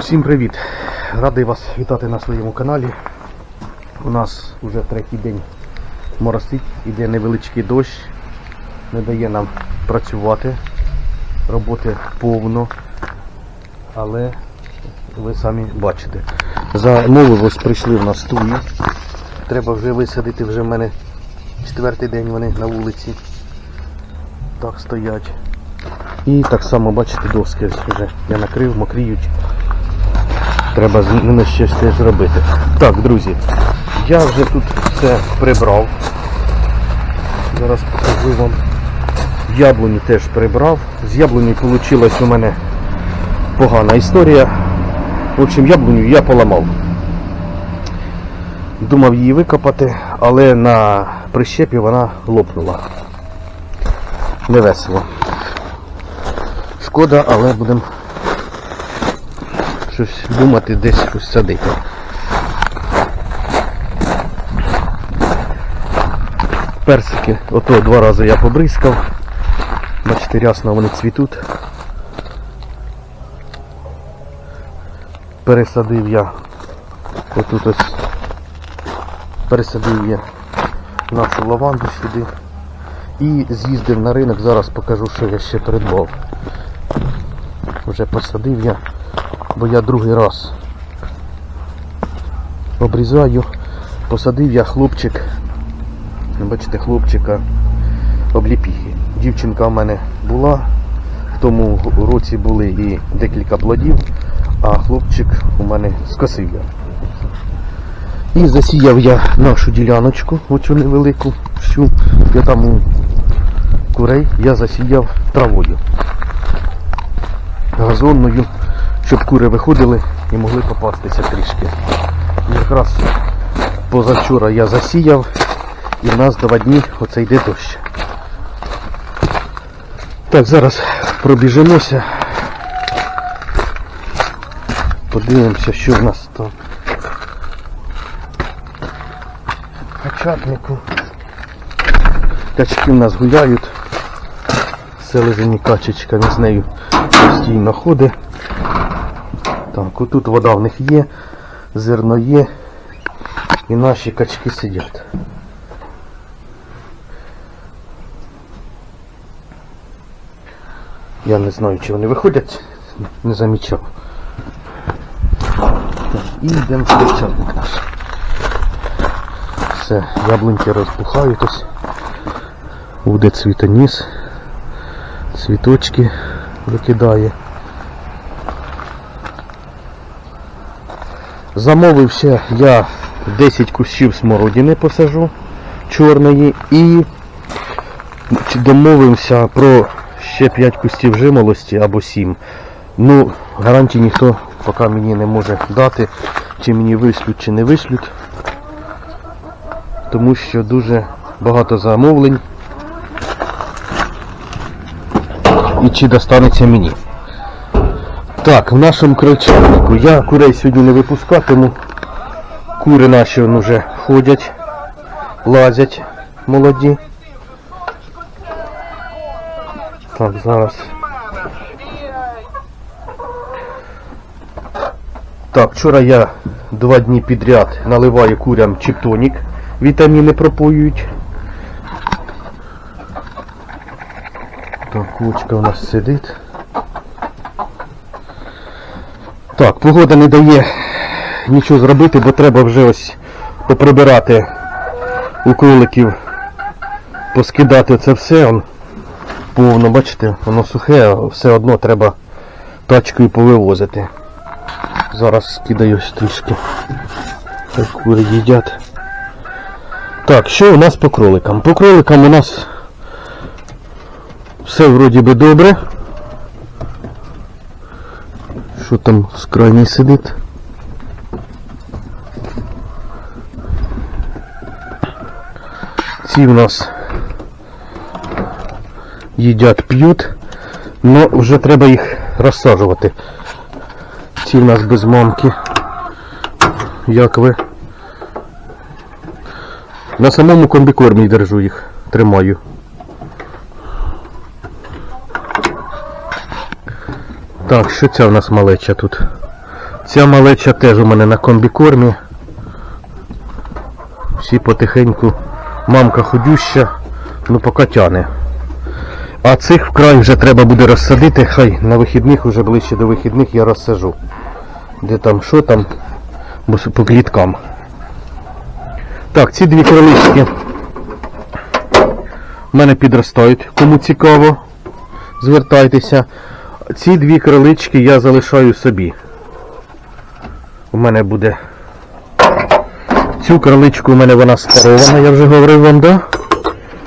Всім привіт! Радий вас вітати на своєму каналі. У нас вже третій день моросить, іде невеличкий дощ, не дає нам працювати, роботи повно, але ви самі бачите. Замовилось, прийшли в нас туї. Треба вже висадити, вже в мене четвертий день вони на вулиці. Так стоять. І так само, бачите, доски вже я накрив, мокріють. Треба з ними щось теж робити. Так, друзі, я вже тут все прибрав. Зараз покажу вам. Яблуню теж прибрав. З яблуні вийшла у мене погана історія. В общем, яблуню я поламав. Думав її викопати, але на прищепі вона лопнула. Невесело. Шкода, але будемо щось думати, десь щось садити. Персики, ото два рази я побризкав. Бачите, рясно вони цвітуть. Пересадив я отут ось пересадив я нашу лаванду сюди. І з'їздив на ринок, зараз покажу, що я ще придбав. Вже посадив я, бо я другий раз обрізаю. Посадив я хлопчик. Бачите, хлопчика обліпіхи. Дівчинка в мене була, в тому році були і декілька плодів, а хлопчик у мене скосив я. І засіяв я нашу діляночку, оцю невелику, всю, я там курей я засіяв травою газонною, щоб кури виходили і могли попастися трішки. Якраз позавчора я засіяв і в нас два дні оце йде дощ. Так, зараз пробіжимося. Подивимося, що в нас там. Качатнику. Качки в нас гуляють. Селезені качечками з нею постійно ходить. Так, отут вода в них є, зерно є і наші качки сидять. Я не знаю, чи вони виходять, не замічав. Так, і йдемо в качатник наш. Все, яблуньки розпухають. Буде цвітоніс, цвіточки викидає. Замовив ще я 10 кущів смородини посажу чорної і домовився про ще 5 кустів жимолості або 7. Ну, гарантії ніхто поки мені не може дати, чи мені вишлють, чи не вишлють. Тому що дуже багато замовлень. І чи достанеться мені. Так, в нашому крольчатнику я курей сьогодні не випускатиму. Кури наші уже ходять, лазять молоді. Так, зараз. Так, вчора я два дні підряд наливаю курям чіптонік. Вітаміни пропоюють. Так, кучка у нас сидить. Так, погода не дає нічого зробити, бо треба вже ось поприбирати у кроликів, поскидати це все. Он, повно, бачите, воно сухе, а все одно треба тачкою повивозити. Зараз скидаю ось трішки. Хай кури їдять. Так, що у нас по кроликам? По кроликам у нас все вроді би добре. Що там з крайній сидить? Ці у нас їдять, п'ють, але вже треба їх розсаджувати. Ці в нас без мамки. Як ви? На самому комбікормі держу їх, тримаю. Так, що ця в нас малеча тут? Ця малеча теж у мене на комбікормі. Всі потихеньку. Мамка ходюща, ну поки тяне. А цих вкрай вже треба буде розсадити, хай на вихідних, уже ближче до вихідних я розсажу. Де там, що там, бо по кліткам. Так, ці дві кролички в мене підростають. Кому цікаво, звертайтеся. Ці дві кролички я залишаю собі. У мене буде. Цю кроличку у мене вона спарована, я вже говорив вам, да?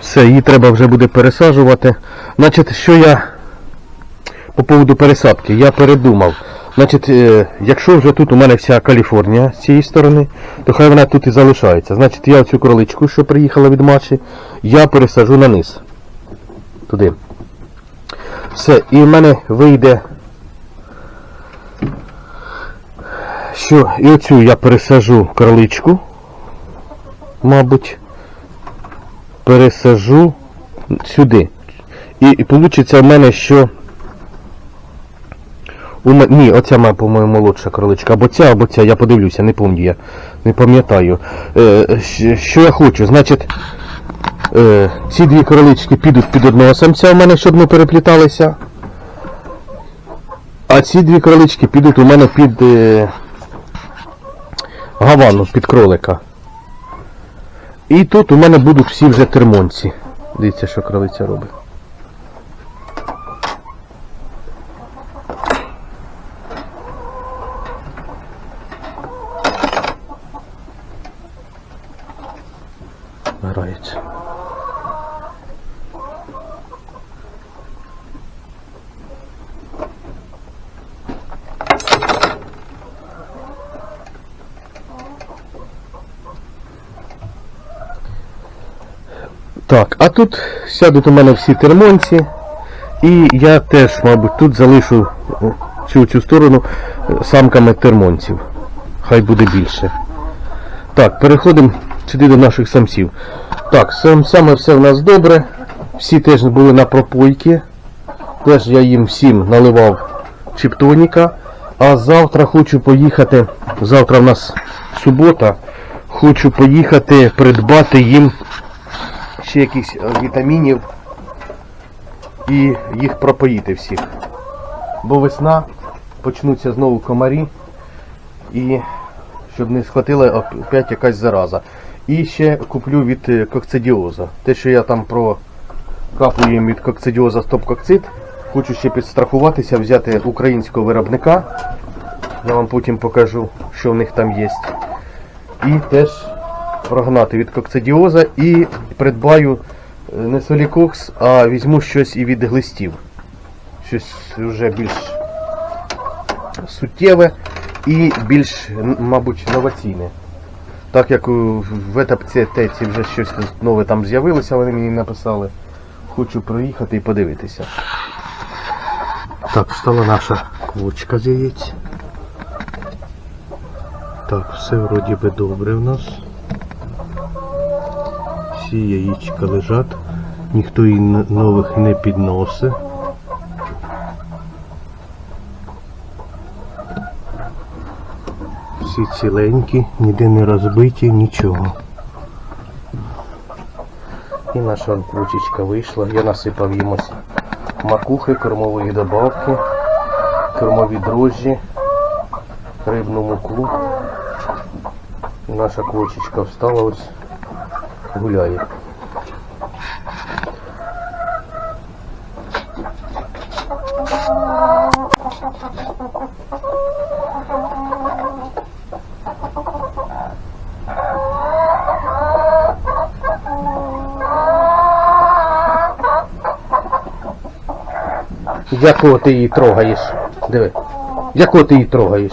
Все, її треба вже буде пересаджувати. Значить, що я по поводу пересадки, я передумав. Значить, е, якщо вже тут у мене вся Каліфорнія з цієї сторони, то хай вона тут і залишається. Значить, я цю кроличку, що приїхала від Маші, я пересажу на низ. Туди. Все, і в мене вийде. Що, і оцю я пересажу кроличку, мабуть, пересажу сюди. І, і вийде в мене, що. У ме- Ні, оця моя, по-моєму, молодша кроличка. Або ця, або ця, я подивлюся, не пам'ятаю, не пам'ятаю. Е, що я хочу? Значить, е, ці дві кролички підуть під одного самця у мене, щоб не перепліталися. А ці дві кролички підуть у мене під е, гавану, під кролика. І тут у мене будуть всі вже термонці. Дивіться, що кролиця робить. Так, а тут сядуть у мене всі термонці. І я теж, мабуть, тут залишу цю цю сторону самками термонців. Хай буде більше. Так, переходимо сюди до наших самців. Так, з самцями все в нас добре. Всі теж були на пропойки. Теж я їм всім наливав чіптоніка. А завтра хочу поїхати. Завтра в нас субота. Хочу поїхати придбати їм ще якісь е, вітамінів і їх пропоїти всіх. Бо весна, почнуться знову комарі і щоб не схватила опять якась зараза. І ще куплю від е, кокцидіоза. Те, що я там про каплю їм від кокцидіоза стоп-кокцид, хочу ще підстрахуватися, взяти українського виробника. Я вам потім покажу, що в них там є. І теж прогнати від кокцидіоза і придбаю е, не солікокс, а візьму щось і від глистів. Щось вже більш суттєве і більш, мабуть, новаційне. Так як в етапці вже щось нове там з'явилося, вони мені написали. Хочу проїхати і подивитися. Так, встала наша квочка з яєць. Так, все вроді би добре в нас. Всі яєчка лежать, ніхто її нових не підносить. Всі ціленькі, ніде не розбиті, нічого. І наша квочечка вийшла. Я насипав їм макухи, кормової добавки, кормові дрожжі, рибну муку. Наша квочечка встала ось гуляє. Якого ти її трогаєш? Диви. Якого ти її трогаєш?